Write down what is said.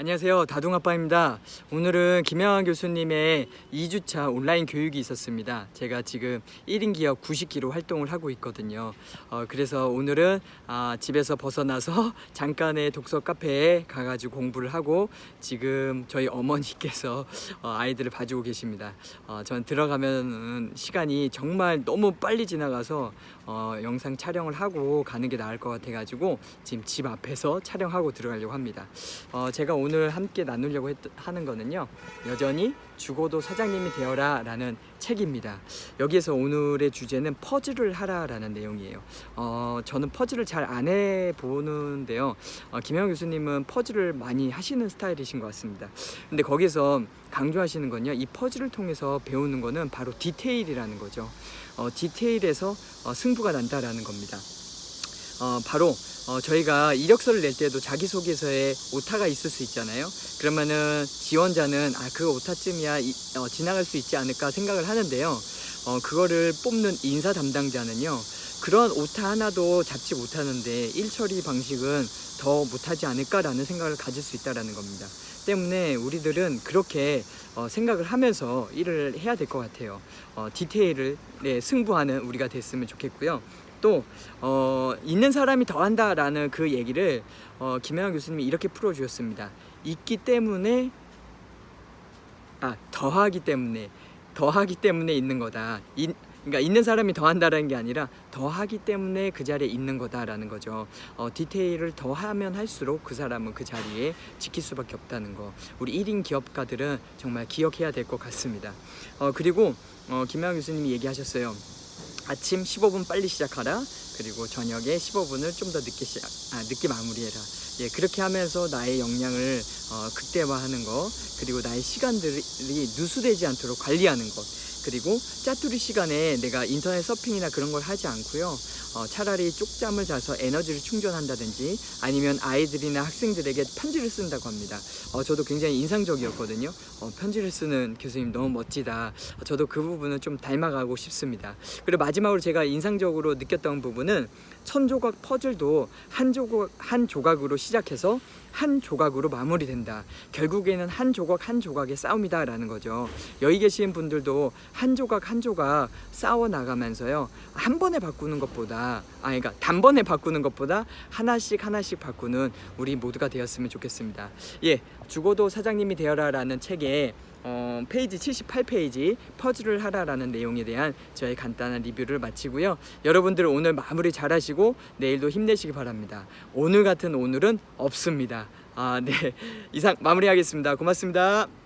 안녕하세요. 다둥아빠입니다. 오늘은 김영환 교수님의 2주차 온라인 교육이 있었습니다. 제가 지금 1인 기업 90기로 활동을 하고 있거든요. 어, 그래서 오늘은 아, 집에서 벗어나서 잠깐의 독서 카페에 가가지고 공부를 하고 지금 저희 어머니께서 어, 아이들을 봐주고 계십니다. 어, 전 들어가면 시간이 정말 너무 빨리 지나가서 어, 영상 촬영을 하고 가는 게 나을 것 같아가지고 지금 집 앞에서 촬영하고 들어가려고 합니다. 어, 제가 오늘 함께 나누려고 했, 하는 거는요. 여전히 죽어도 사장님이 되어라 라는 책입니다. 여기에서 오늘의 주제는 퍼즐을 하라 라는 내용이에요. 어, 저는 퍼즐을 잘 안 해보는데요. 어, 김영 교수님은 퍼즐을 많이 하시는 스타일이신 것 같습니다. 근데 거기서 강조하시는 건요. 이 퍼즐을 통해서 배우는 거는 바로 디테일이라는 거죠. 어, 디테일에서 어, 승부가 난다라는 겁니다. 어, 바로 어, 저희가 이력서를 낼 때도 자기소개서에 오타가 있을 수 있잖아요. 그러면은 지원자는 아, 그 오타쯤이야 이- 어, 지나갈 수 있지 않을까 생각을 하는데요. 어, 그거를 뽑는 인사 담당자는요. 그런 오타 하나도 잡지 못하는데 일처리 방식은 더 못하지 않을까라는 생각을 가질 수 있다라는 겁니다. 때문에 우리들은 그렇게 어, 생각을 하면서 일을 해야 될 것 같아요. 어, 디테일을 네, 승부하는 우리가 됐으면 좋겠고요. 또 어, 있는 사람이 더 한다라는 그 얘기를 어, 김영환 교수님이 이렇게 풀어주셨습니다. 있기 때문에 아 더하기 때문에 더하기 때문에 있는 거다. 인, 그러니까 있는 사람이 더한다라는 게 아니라 더하기 때문에 그 자리에 있는 거다라는 거죠. 어, 디테일을 더하면 할수록 그 사람은 그 자리에 지킬 수밖에 없다는 거. 우리 1인 기업가들은 정말 기억해야 될 것 같습니다. 어, 그리고 어, 김영환 교수님이 얘기하셨어요. 아침 15분 빨리 시작하라. 그리고 저녁에 15분을 좀 더 늦게 시작, 아, 늦게 마무리해라. 예, 그렇게 하면서 나의 역량을 어, 극대화하는 것, 그리고 나의 시간들이 누수되지 않도록 관리하는 것, 그리고 짜투리 시간에 내가 인터넷 서핑이나 그런 걸 하지 않고요. 어, 차라리 쪽잠을 자서 에너지를 충전한다든지 아니면 아이들이나 학생들에게 편지를 쓴다고 합니다. 어, 저도 굉장히 인상적이었거든요. 어, 편지를 쓰는 교수님 너무 멋지다. 어, 저도 그 부분을 좀 닮아가고 싶습니다. 그리고 마지막으로 제가 인상적으로 느꼈던 부분은 천 조각 퍼즐도 한 조각 한 조각으로 시작해서 한 조각으로 마무리된다. 결국에는 한 조각 한 조각의 싸움이다라는 거죠. 여기 계신 분들도 한 조각 한 조각 싸워 나가면서요. 한 번에 바꾸는 것보다 아 그러니까 단번에 바꾸는 것보다 하나씩 하나씩 바꾸는 우리 모두가 되었으면 좋겠습니다. 예, 죽어도 사장님이 되어라라는 책에 어, 페이지 78페이지 퍼즐을 하라라는 내용에 대한 저의 간단한 리뷰를 마치고요. 여러분들 오늘 마무리 잘 하시고 내일도 힘내시기 바랍니다. 오늘 같은 오늘은 없습니다. 아, 네. 이상 마무리하겠습니다. 고맙습니다.